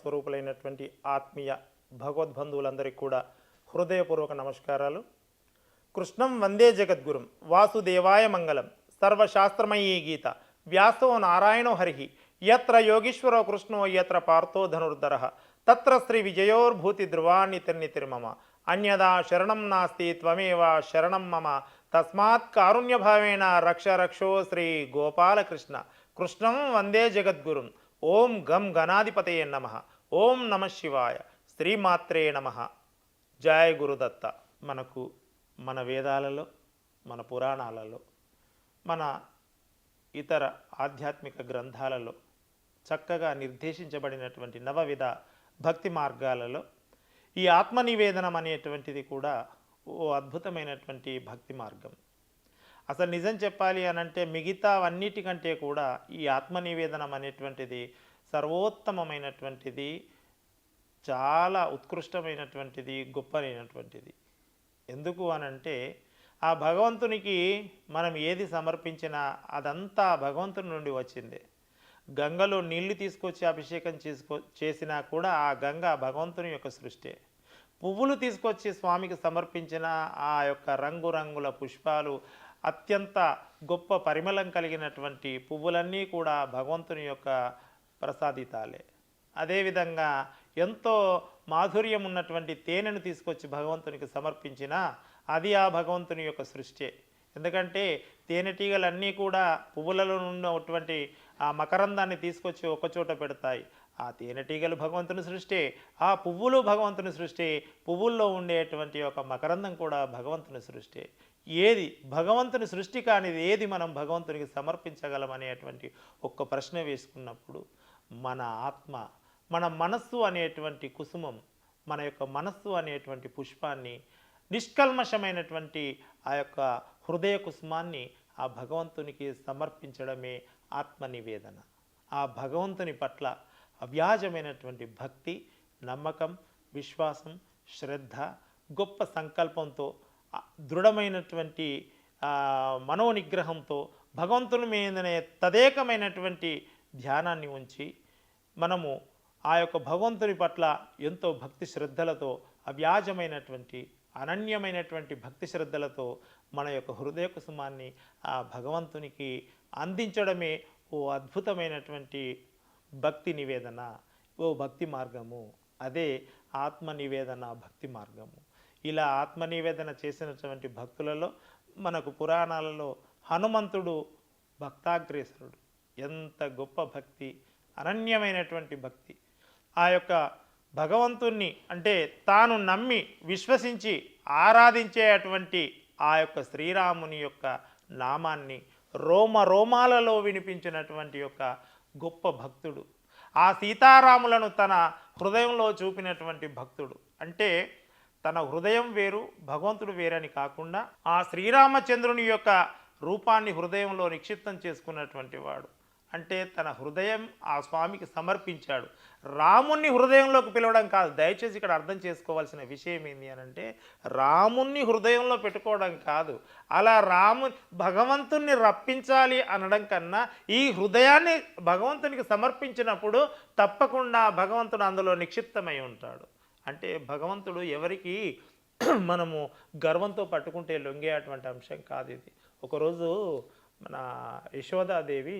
స్వరూపులైనటువంటి ఆత్మీయ భగవద్బంధువులందరికీ కూడా హృదయపూర్వక నమస్కారాలు. కృష్ణం వందే జగద్గురుం వాసుదేవాయ మంగళం సర్వశాస్త్రమయీ గీత వ్యాసో నారాయణో హరి ఎత్ర యోగీశ్వరో కృష్ణో ఎత్ర పార్థో ధనుర్ధర తత్ర శ్రీ విజయోర్భూతి ధ్రువాన్ని తిర్నితిర్మమ అన్యదా శరణం నాస్తి త్వమేవ శరణం మమ తస్మాత్ కారుణ్యభావేన రక్ష రక్షో శ్రీ గోపాలకృష్ణ కృష్ణం వందే జగద్గురుం ఓం గం గణాధిపతయే నమ. ఓం నమ శివాయ. శ్రీమాత్రే నమ. జయ గురుదత్త. మనకు మన వేదాలలో మన పురాణాలలో మన ఇతర ఆధ్యాత్మిక గ్రంథాలలో చక్కగా నిర్దేశించబడినటువంటి నవవిధ భక్తి మార్గాలలో ఈ ఆత్మనివేదనం అనేటువంటిది కూడా ఓ అద్భుతమైనటువంటి భక్తి మార్గం. అసలు నిజం చెప్పాలి అని అంటే మిగతావన్నిటికంటే కూడా ఈ ఆత్మనివేదనం అనేటువంటిది సర్వోత్తమమైనటువంటిది చాలా ఉత్కృష్టమైనటువంటిది గొప్పనైనటువంటిది. ఎందుకు అనంటే ఆ భగవంతునికి మనం ఏది సమర్పించినా అదంతా భగవంతుని నుండి వచ్చిందే. గంగలో నీళ్ళు తీసుకొచ్చి అభిషేకం చేసుకో చేసినా కూడా ఆ గంగ భగవంతుని యొక్క సృష్టి. పువ్వులు తీసుకొచ్చి స్వామికి సమర్పించిన ఆ యొక్క రంగురంగుల పుష్పాలు అత్యంత గొప్ప పరిమళం కలిగినటువంటి పువ్వులన్నీ కూడా భగవంతుని యొక్క ప్రసాదితాలే. అదేవిధంగా ఎంతో మాధుర్యం ఉన్నటువంటి తేనెను తీసుకొచ్చి భగవంతునికి సమర్పించినా అది ఆ భగవంతుని యొక్క సృష్టి. ఎందుకంటే తేనెటీగలన్నీ కూడా పువ్వులలో ఉన్నటువంటి ఆ మకరందాన్ని తీసుకొచ్చి ఒకచోట పెడతాయి. ఆ తేనెటీగలు భగవంతుని సృష్టి ఆ పువ్వులు భగవంతుని సృష్టి పువ్వుల్లో ఉండేటువంటి ఒక మకరందం కూడా భగవంతుని సృష్టి. ఏది భగవంతుని సృష్టి కానిది ఏది మనం భగవంతునికి సమర్పించగలం అనేటువంటి ఒక్క ప్రశ్న వేసుకున్నప్పుడు మన ఆత్మ మన మనస్సు అనేటువంటి కుసుమం మన యొక్క మనస్సు అనేటువంటి పుష్పాన్ని నిష్కల్మషమైనటువంటి ఆ యొక్క హృదయ కుసుమాన్ని ఆ భగవంతునికి సమర్పించడమే ఆత్మ నివేదన ఆ భగవంతుని పట్ల అవ్యాజమైనటువంటి భక్తి నమ్మకం విశ్వాసం శ్రద్ధ గొప్ప సంకల్పంతో దృఢమైనటువంటి మనోనిగ్రహంతో భగవంతుని మీదనే తదేకమైనటువంటి ధ్యానాన్ని ఉంచి మనము ఆ యొక్క భగవంతుని పట్ల ఎంతో భక్తి శ్రద్ధలతో అవ్యాజమైనటువంటి అనన్యమైనటువంటి భక్తి శ్రద్ధలతో మన యొక్క హృదయ కుసుమాన్ని ఆ భగవంతునికి అందించడమే ఓ అద్భుతమైనటువంటి భక్తి నివేదన ఓ భక్తి మార్గము. అదే ఆత్మ నివేదన భక్తి మార్గము. ఇలా ఆత్మనివేదన చేసినటువంటి భక్తులలో మనకు పురాణాలలో హనుమంతుడు భక్తాగ్రేసరుడు. ఎంత గొప్ప భక్తి అనన్యమైనటువంటి భక్తి. ఆ యొక్క భగవంతుణ్ణి అంటే తాను నమ్మి విశ్వసించి ఆరాధించేటువంటి ఆ యొక్క శ్రీరాముని యొక్క నామాన్ని రోమ రోమాలలో వినిపించినటువంటి యొక్క గొప్ప భక్తుడు. ఆ సీతారాములను తన హృదయంలో చూపినటువంటి భక్తుడు. అంటే తన హృదయం వేరు భగవంతుడు వేరని కాకుండా ఆ శ్రీరామచంద్రుని యొక్క రూపాన్ని హృదయంలో నిక్షిప్తం చేసుకున్నటువంటి వాడు. అంటే తన హృదయం ఆ స్వామికి సమర్పించాడు. రాముణ్ణి హృదయంలోకి పిలవడం కాదు దయచేసి ఇక్కడ అర్థం చేసుకోవాల్సిన విషయం ఏంటి అని అంటే రాముణ్ణి హృదయంలో పెట్టుకోవడం కాదు. అలా రాము భగవంతుణ్ణి రప్పించాలి అనడం కన్నా ఈ హృదయాన్ని భగవంతునికి సమర్పించినప్పుడు తప్పకుండా భగవంతుడు అందులో నిక్షిప్తమై ఉంటాడు. అంటే భగవంతుడు ఎవరికి మనము గర్వంతో పట్టుకుంటే లొంగేటువంటి అంశం కాదు ఇది. ఒకరోజు మన యశోదాదేవి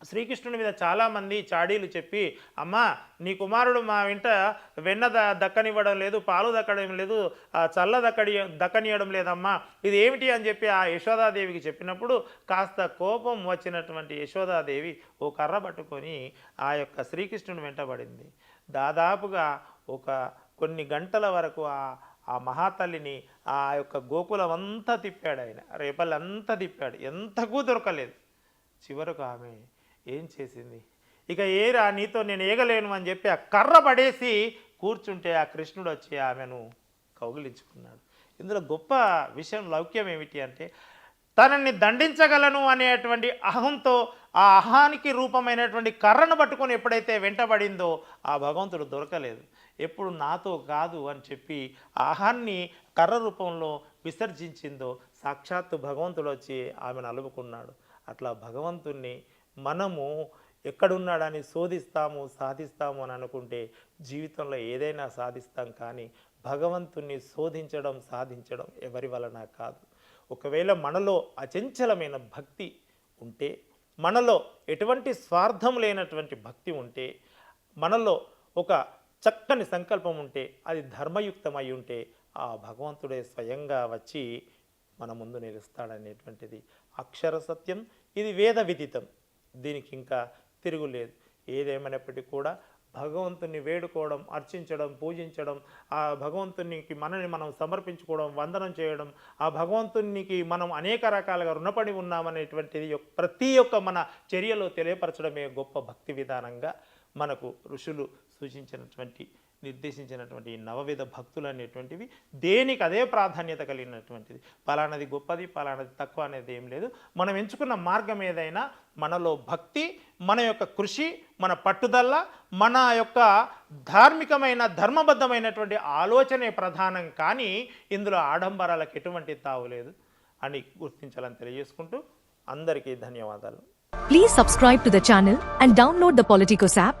శ్రీకృష్ణుని మీద చాలామంది చాడీలు చెప్పి అమ్మా నీ కుమారుడు మా వెంట వెన్న ద దక్కనివ్వడం లేదు పాలు దక్కడం లేదు చల్ల దక్కడి దక్కనియడం లేదమ్మా. ఇది ఏమిటి? అని చెప్పి ఆ యశోదాదేవికి చెప్పినప్పుడు కాస్త కోపం వచ్చినటువంటి యశోదాదేవి ఓ కర్ర పట్టుకొని ఆ యొక్క శ్రీకృష్ణుని వెంటబడింది దాదాపుగా ఒక కొన్ని గంటల వరకు ఆ ఆ మహాతల్లిని ఆ యొక్క గోకులం అంతా తిప్పాడు ఆయన. రేపల్లంతా తిప్పాడు. ఎంతకు దొరకలేదు. చివరకు ఆమె ఏం చేసింది? ఇక ఏరా నీతో నేను ఏగలేను అని చెప్పి ఆ కర్ర పడేసి కూర్చుంటే ఆ కృష్ణుడు వచ్చి ఆమెను కౌగిలించుకున్నాడు. ఇందులో గొప్ప విషయం లౌక్యం ఏమిటి అంటే తనని దండించగలను అనేటువంటి అహంతో ఆ అహానికి రూపమైనటువంటి కర్రను పట్టుకొని ఎప్పుడైతే వెంటబడిందో ఆ భగవంతుడు దొరకలేదు. ఎప్పుడు నాతో కాదు అని చెప్పి ఆహాన్ని కర్ర రూపంలో విసర్జించిందో సాక్షాత్తు భగవంతుడు వచ్చి ఆమెను అలుపుకున్నాడు అట్లా భగవంతుణ్ణి మనము ఎక్కడున్నాడని శోధిస్తాము సాధిస్తాము అని అనుకుంటే జీవితంలో ఏదైనా సాధిస్తాం కానీ భగవంతుణ్ణి శోధించడం సాధించడం ఎవరి వలన కాదు. ఒకవేళ మనలో అచంచలమైన భక్తి ఉంటే మనలో ఎటువంటి స్వార్థం లేనటువంటి భక్తి ఉంటే మనలో ఒక చక్కని సంకల్పం ఉంటే అది ధర్మయుక్తమై ఉంటే ఆ భగవంతుడే స్వయంగా వచ్చి మన ముందు నిలుస్తాడనేటువంటిది. అక్షర సత్యం ఇది వేద విదితం. దీనికి ఇంకా తిరుగులేదు ఏదేమైనప్పటికీ కూడా భగవంతుని వేడుకోవడం అర్చించడం పూజించడం ఆ భగవంతునికి మనని మనం సమర్పించుకోవడం వందనం చేయడం ఆ భగవంతునికి మనం అనేక రకాలుగా రుణపడి ఉన్నామనేటువంటిది యొక్క- ప్రతి ఒక్క మన చర్యలో తెలియపరచడమే గొప్ప భక్తి విధానంగా మనకు ఋషులు సూచించినటువంటి నిర్దేశించినటువంటి ఈ నవవిధ భక్తులు అనేటువంటివి దేనికి అదే ప్రాధాన్యత కలిగినటువంటిది. పలానది గొప్పది పలానది తక్కువ అనేది ఏం లేదు. మనం ఎంచుకున్న మార్గం ఏదైనా మనలో భక్తి మన యొక్క కృషి మన పట్టుదల మన యొక్క ధార్మికమైన ధర్మబద్ధమైనటువంటి ఆలోచనే ప్రధానం కానీ ఇందులో ఆడంబరాలకు ఎటువంటి తావు లేదు అని గుర్తించాలని తెలియజేసుకుంటూ అందరికీ ధన్యవాదాలు. Please subscribe to the channel and download the Politicos app